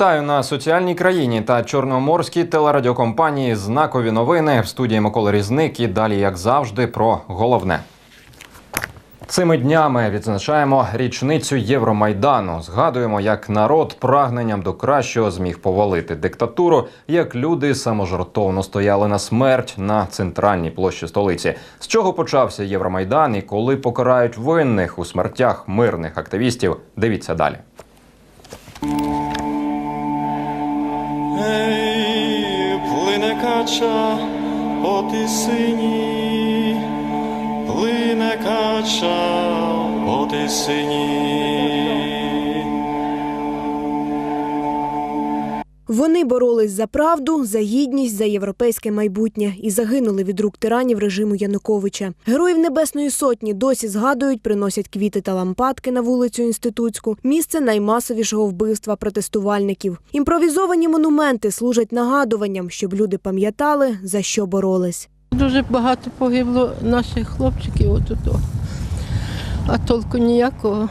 Вітаю на соціальній країні та чорноморській телерадіокомпанії Знакові новини в студії Микола Різник. І далі, як завжди, про головне. Цими днями відзначаємо річницю Євромайдану. Згадуємо, як народ прагненням до кращого зміг повалити диктатуру, як люди саможертовно стояли на смерть на центральній площі столиці. З чого почався Євромайдан і коли покарають винних у смертях мирних активістів? Дивіться далі. Ей, плине кача по тисині, плине кача по тисині. Вони боролись за правду, за гідність, за європейське майбутнє і загинули від рук тиранів режиму Януковича. Героїв Небесної Сотні досі згадують, приносять квіти та лампадки на вулицю Інститутську, місце наймасовішого вбивства протестувальників. Імпровізовані монументи служать нагадуванням, щоб люди пам'ятали, за що боролись. Дуже багато погибло наших хлопчиків отут. А толку ніякого.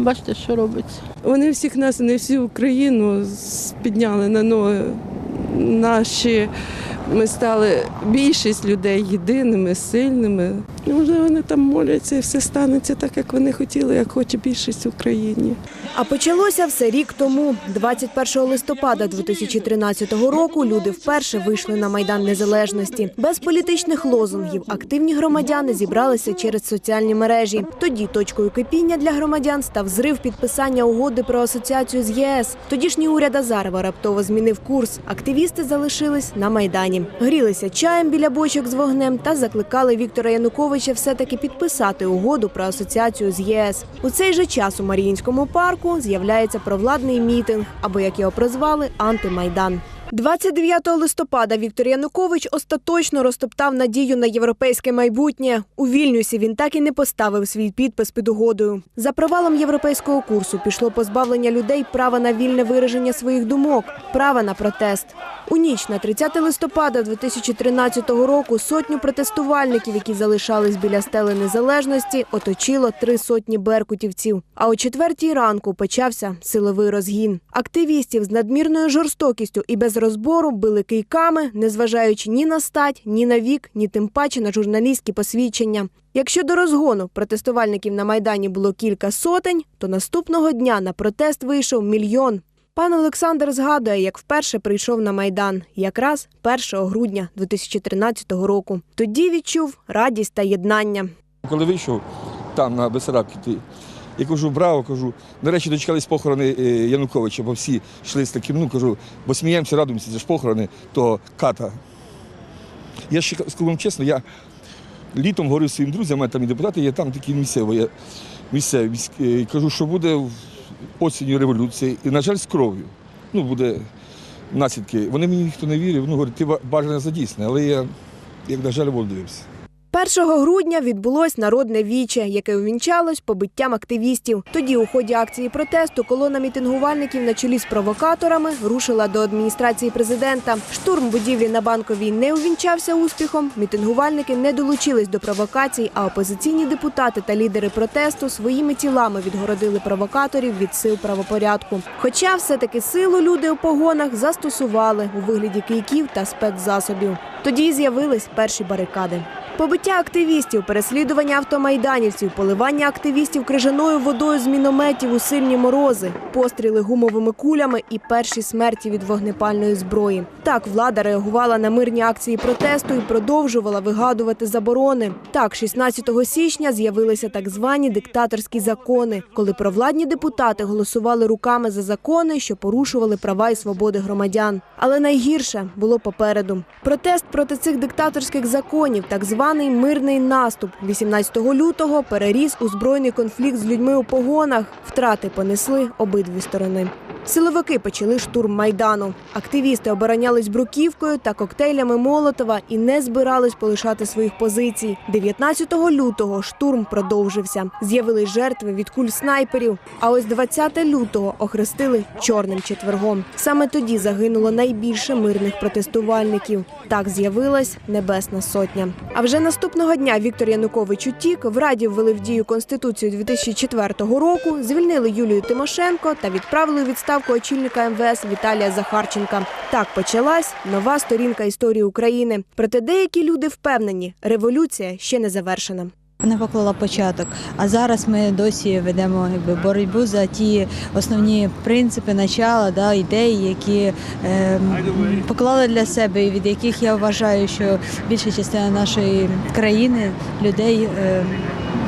Бачите, що робиться. Вони всіх нас, не всю Україну підняли на ноги. Наші ми стали більшість людей єдиними, сильними. І, Можливо, вони там моляться і все станеться так, як вони хотіли, як хоче більшість в Україні. А почалося все рік тому. 21 листопада 2013 року люди вперше вийшли на майдан незалежності. Без політичних лозунгів активні громадяни зібралися через соціальні мережі. Тоді точкою кипіння для громадян став зрив підписання угоди про асоціацію з ЄС. Тодішній уряд Азарова раптово змінив курс. Активісти залишились на майдані, грілися чаєм біля бочок з вогнем та закликали Віктора Януковича все-таки підписати угоду про асоціацію з ЄС. У цей же час у Маріїнському парку з'являється провладний мітинг, або як його прозвали антимайдан. 29 листопада Віктор Янукович остаточно розтоптав надію на європейське майбутнє. У Вільнюсі він так і не поставив свій підпис під угодою. За провалом європейського курсу пішло позбавлення людей права на вільне вираження своїх думок, права на протест. У ніч на 30 листопада 2013 року сотню протестувальників, які залишались біля стели незалежності, оточило три сотні беркутівців. А о четвертій ранку почався силовий розгін. Активістів з надмірною жорстокістю і без розбору били кийками, незважаючи ні на стать, ні на вік, ні тим паче на журналістські посвідчення. Якщо до розгону протестувальників на майдані було кілька сотень, то наступного дня на протест вийшов мільйон. Пан Олександр згадує, як вперше прийшов на майдан, якраз 1 грудня 2013 року. Тоді відчув радість та єднання. Коли вийшов там на Бесарабці, я кажу, браво, кажу. До дочекались похорони е, Януковича, бо всі йшли з таким, ну кажу, бо сміємося, радуємося, це ж похорони того ката. Я ще скажу вам чесно, я літом говорив своїм друзям, у там і депутати, є там такі місцеві, я місцеві. міськ- е, Кажу, що буде осінню революція, і, на жаль, з кров'ю. Ну, буде наслідки. Вони мені ніхто не вірив, ну, говорять, ти ба- бажане задійсне, але я, як на жаль, воду дивився. 1 грудня відбулось народне віче, яке увінчалось побиттям активістів. Тоді, у ході акції протесту, колона мітингувальників на чолі з провокаторами рушила до адміністрації президента. Штурм будівлі на банковій не увінчався успіхом. Мітингувальники не долучились до провокацій, а опозиційні депутати та лідери протесту своїми тілами відгородили провокаторів від сил правопорядку. Хоча все-таки силу люди у погонах застосували у вигляді кийків та спецзасобів. Тоді з'явились перші барикади. Побиття активістів, переслідування автомайданівців, поливання активістів крижаною водою з мінометів у сильні морози, постріли гумовими кулями і перші смерті від вогнепальної зброї. Так влада реагувала на мирні акції протесту і продовжувала вигадувати заборони. Так, 16 січня з'явилися так звані диктаторські закони, коли провладні депутати голосували руками за закони, що порушували права і свободи громадян. Але найгірше було попереду. Протест проти цих диктаторських законів, так званий мирний наступ, 18 лютого переріс у збройний конфлікт з людьми у погонах. Втрати понесли обидві сторони. Силовики почали штурм майдану. Активісти оборонялись бруківкою та коктейлями Молотова і не збирались полишати своїх позицій. 19 лютого штурм продовжився. З'явились жертви від куль снайперів. А ось 20 лютого охрестили чорним четвергом. Саме тоді загинуло найбільше мирних протестувальників. Так з'явилась Небесна Сотня. А вже наступного дня Віктор Янукович утік, в Раді ввели в дію Конституцію 2004 року, звільнили Юлію Тимошенко та відправили у відставку очільника МВС Віталія Захарченка. Так почалась нова сторінка історії України. Проте деякі люди впевнені, революція ще не завершена. Вона поклала початок. А зараз ми досі ведемо якби, боротьбу за ті основні принципи, начала, да, ідеї, які е, поклали для себе, і від яких я вважаю, що більша частина нашої країни, людей е,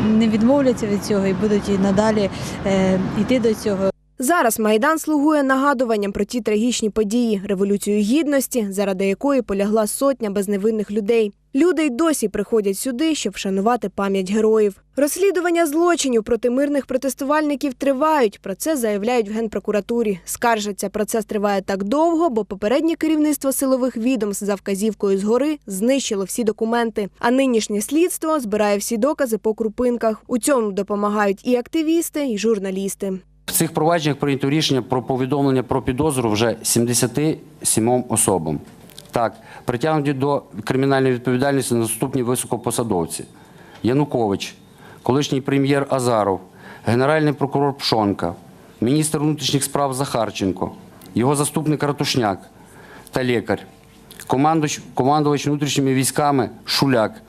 не відмовляться від цього і будуть і надалі е, йти до цього. Зараз майдан слугує нагадуванням про ті трагічні події, революцію гідності, заради якої полягла сотня безневинних людей. Люди й досі приходять сюди, щоб вшанувати пам'ять героїв. Розслідування злочинів проти мирних протестувальників тривають. Про це заявляють в генпрокуратурі. Скаржаться, процес триває так довго, бо попереднє керівництво силових відомств за вказівкою згори знищило всі документи. А нинішнє слідство збирає всі докази по крупинках. У цьому допомагають і активісти, і журналісти. В цих провадженнях прийнято рішення про повідомлення про підозру вже 77 особам. Так, притягнуті до кримінальної відповідальності наступні високопосадовці: Янукович, колишній прем'єр Азаров, генеральний прокурор Пшонка, міністр внутрішніх справ Захарченко, його заступник Ратушняк та лікар, командувач, командувач внутрішніми військами Шуляк,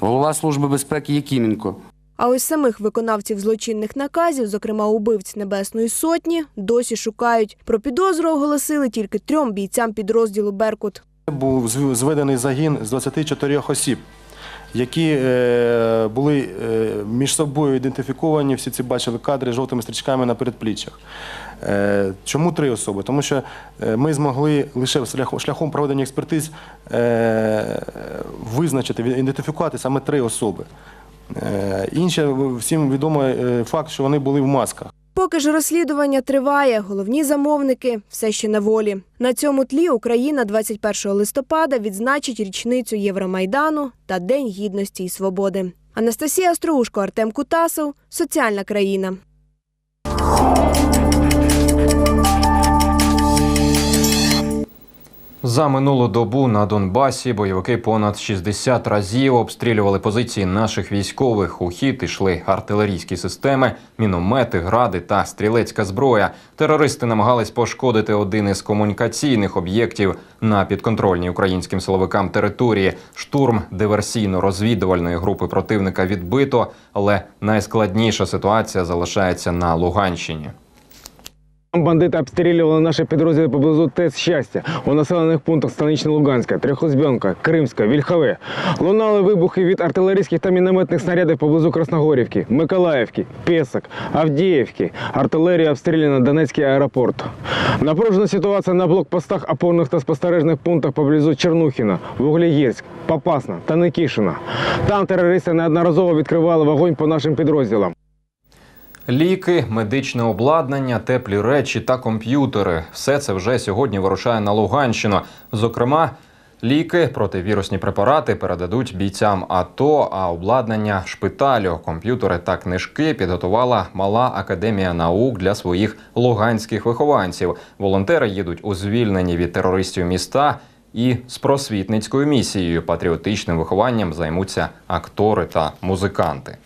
голова Служби безпеки Якименко, А ось самих виконавців злочинних наказів, зокрема убивць Небесної Сотні, досі шукають. Про підозру оголосили тільки трьом бійцям підрозділу Беркут. Був зведений загін з 24 осіб, які е, були е, між собою ідентифіковані. Всі ці бачили кадри з жовтими стрічками на передпліччях. Е, чому три особи? Тому що ми змогли лише шляхом, проведення експертиз визначити, ідентифікувати саме три особи. Інше всім відомий факт, що вони були в масках. Поки ж розслідування триває, головні замовники все ще на волі. На цьому тлі Україна 21 листопада відзначить річницю Євромайдану та День гідності і свободи. Анастасія Остроушко, Артем Кутасов, Соціальна країна. За минулу добу на Донбасі бойовики понад 60 разів обстрілювали позиції наших військових. У хід ішли артилерійські системи, міномети, гради та стрілецька зброя. Терористи намагались пошкодити один із комунікаційних об'єктів на підконтрольній українським силовикам території. Штурм диверсійно-розвідувальної групи противника відбито, але найскладніша ситуація залишається на Луганщині. Бандити обстрілювали наші підрозділи поблизу ТЕС щастя у населених пунктах Станична Луганська, Трьохозбьонка, Кримська, Вільхове. Лунали вибухи від артилерійських та мінометних снарядів поблизу Красногорівки, Миколаївки, Пєсок, Авдіївки. Артилерія обстріляна Донецький аеропорт. Напружена ситуація на блокпостах опорних та спостережних пунктах поблизу Чернухіна, Вуглегірськ, Попасна та Никішина. Там терористи неодноразово відкривали вогонь по нашим підрозділам. Ліки, медичне обладнання, теплі речі та комп'ютери все це вже сьогодні вирушає на Луганщину. Зокрема, ліки, противірусні препарати передадуть бійцям АТО, а обладнання шпиталю, комп'ютери та книжки підготувала мала академія наук для своїх луганських вихованців. Волонтери їдуть у звільнені від терористів міста. І з просвітницькою місією патріотичним вихованням займуться актори та музиканти.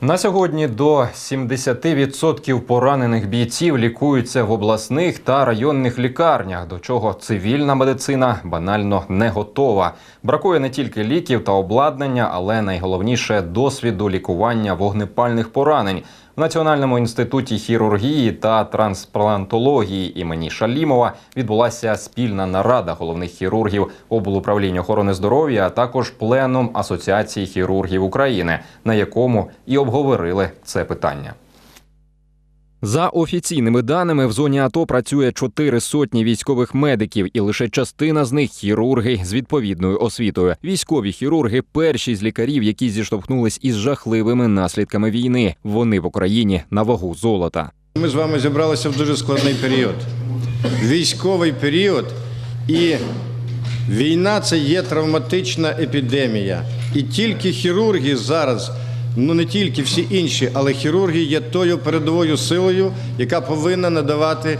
На сьогодні до 70% поранених бійців лікуються в обласних та районних лікарнях, до чого цивільна медицина банально не готова. Бракує не тільки ліків та обладнання, але найголовніше досвіду лікування вогнепальних поранень. В Національному інституті хірургії та трансплантології імені Шалімова відбулася спільна нарада головних хірургів облуправління охорони здоров'я, а також пленум Асоціації хірургів України, на якому і обговорили це питання. За офіційними даними, в зоні АТО працює чотири сотні військових медиків, і лише частина з них хірурги з відповідною освітою. Військові хірурги перші з лікарів, які зіштовхнулись із жахливими наслідками війни. Вони в Україні на вагу золота. Ми з вами зібралися в дуже складний період. Військовий період і війна це є травматична епідемія. І тільки хірурги зараз, ну не тільки всі інші, але хірурги є тою передовою силою, яка повинна надавати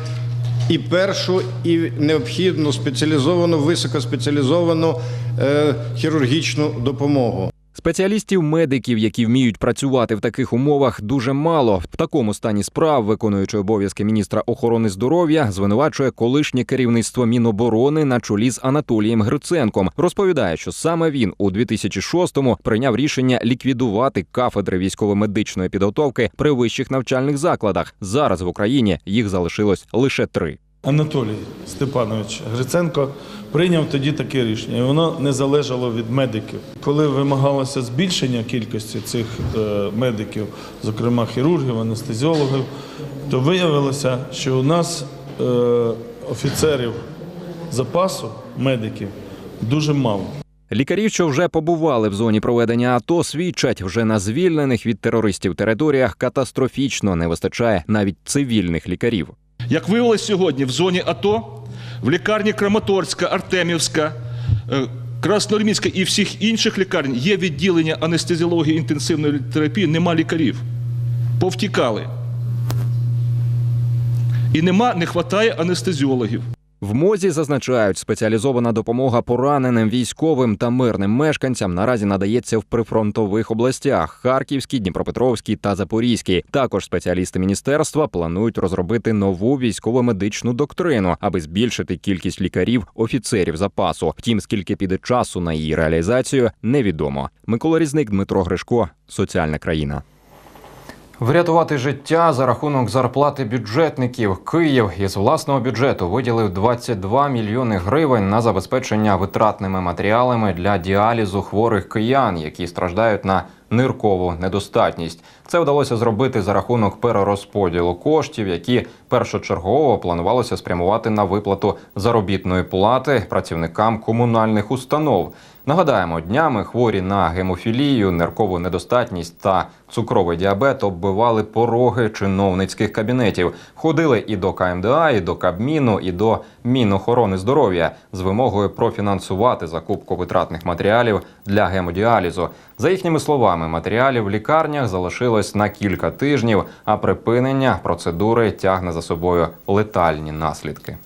і першу, і необхідну спеціалізовану, високоспеціалізовану е, хірургічну допомогу. Спеціалістів медиків, які вміють працювати в таких умовах, дуже мало. В такому стані справ, виконуючи обов'язки міністра охорони здоров'я, звинувачує колишнє керівництво Міноборони на чолі з Анатолієм Гриценком. Розповідає, що саме він у 2006-му прийняв рішення ліквідувати кафедри військово-медичної підготовки при вищих навчальних закладах. Зараз в Україні їх залишилось лише три. Анатолій Степанович Гриценко прийняв тоді таке рішення, і воно не залежало від медиків. Коли вимагалося збільшення кількості цих е, медиків, зокрема хірургів, анестезіологів, то виявилося, що у нас е, офіцерів запасу медиків дуже мало. Лікарі, що вже побували в зоні проведення АТО, свідчать вже на звільнених від терористів територіях катастрофічно не вистачає навіть цивільних лікарів. Як виявилось сьогодні, в зоні АТО, в лікарні Краматорська, Артемівська, е, Красноармійська і всіх інших лікарень є відділення анестезіології інтенсивної терапії, нема лікарів. Повтікали. І нема, не вистачає анестезіологів. В мозі зазначають, спеціалізована допомога пораненим військовим та мирним мешканцям наразі надається в прифронтових областях Харківській, Дніпропетровській та Запорізькій. Також спеціалісти міністерства планують розробити нову військово-медичну доктрину, аби збільшити кількість лікарів, офіцерів запасу. Втім, скільки піде часу на її реалізацію, невідомо. Микола Різник, Дмитро Гришко, соціальна країна. Врятувати життя за рахунок зарплати бюджетників Київ із власного бюджету виділив 22 мільйони гривень на забезпечення витратними матеріалами для діалізу хворих киян, які страждають на ниркову недостатність. Це вдалося зробити за рахунок перерозподілу коштів, які першочергово планувалося спрямувати на виплату заробітної плати працівникам комунальних установ. Нагадаємо, днями хворі на гемофілію, ниркову недостатність та цукровий діабет оббивали пороги чиновницьких кабінетів. Ходили і до КМДА, і до Кабміну, і до Мінохорони здоров'я з вимогою профінансувати закупку витратних матеріалів для гемодіалізу. За їхніми словами, матеріалів в лікарнях залишилось на кілька тижнів, а припинення процедури тягне за собою летальні наслідки.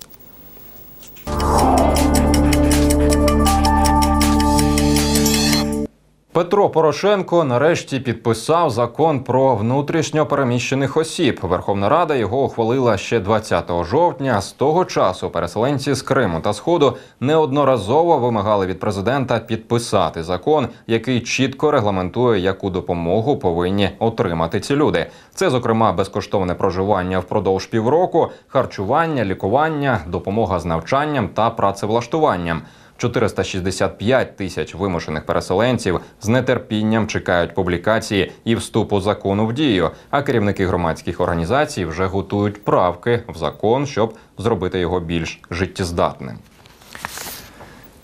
Петро Порошенко нарешті підписав закон про внутрішньо переміщених осіб. Верховна Рада його ухвалила ще 20 жовтня. З того часу переселенці з Криму та Сходу неодноразово вимагали від президента підписати закон, який чітко регламентує, яку допомогу повинні отримати ці люди. Це, зокрема, безкоштовне проживання впродовж півроку, харчування, лікування, допомога з навчанням та працевлаштуванням. 465 тисяч вимушених переселенців з нетерпінням чекають публікації і вступу закону в дію. А керівники громадських організацій вже готують правки в закон, щоб зробити його більш життєздатним.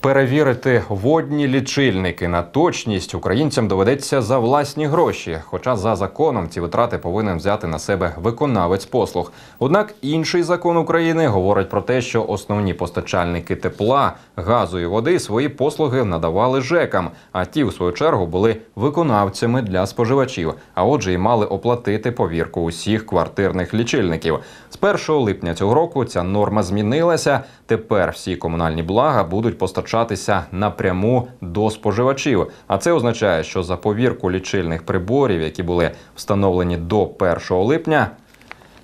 Перевірити водні лічильники на точність українцям доведеться за власні гроші. Хоча за законом ці витрати повинен взяти на себе виконавець послуг. Однак інший закон України говорить про те, що основні постачальники тепла, газу і води свої послуги надавали ЖЕКам, а ті, у свою чергу, були виконавцями для споживачів. А отже, і мали оплатити повірку усіх квартирних лічильників. З 1 липня цього року ця норма змінилася. Тепер всі комунальні блага будуть постачатися напряму до споживачів. А це означає, що за повірку лічильних приборів, які були встановлені до 1 липня,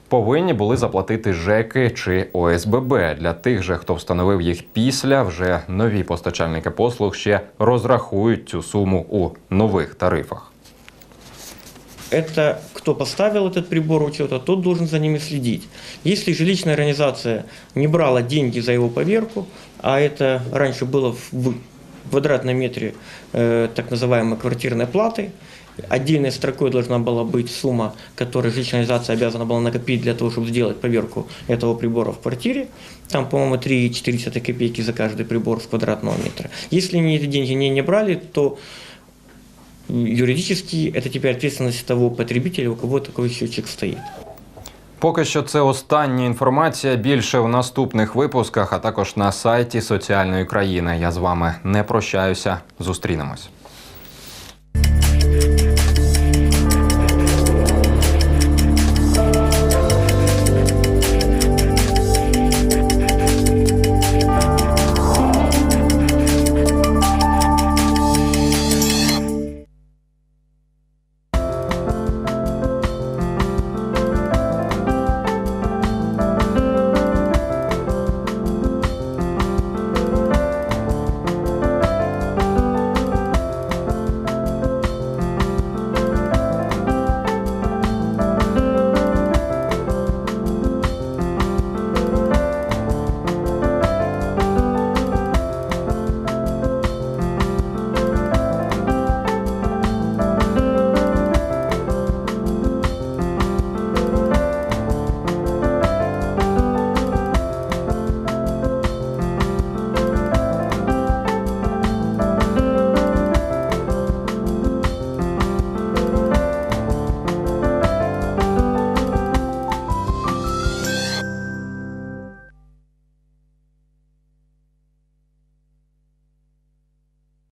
повинні були заплатити ЖЕКи чи ОСББ. Для тих же, хто встановив їх після, вже нові постачальники послуг ще розрахують цю суму у нових тарифах. это кто поставил этот прибор учета, тот должен за ними следить. Если жилищная организация не брала деньги за его поверку, а это раньше было в квадратном метре э, так называемой квартирной платы, отдельной строкой должна была быть сумма, которую жилищная организация обязана была накопить для того, чтобы сделать поверку этого прибора в квартире. Там, по-моему, 3,4 копейки за каждый прибор с квадратного метра. Если они эти деньги не, не брали, то юридически это теперь ответственность того потребителя, у кого такой счетчик стоит. Поки що це остання інформація. Більше в наступних випусках, а також на сайті соціальної країни. Я з вами не прощаюся. Зустрінемось.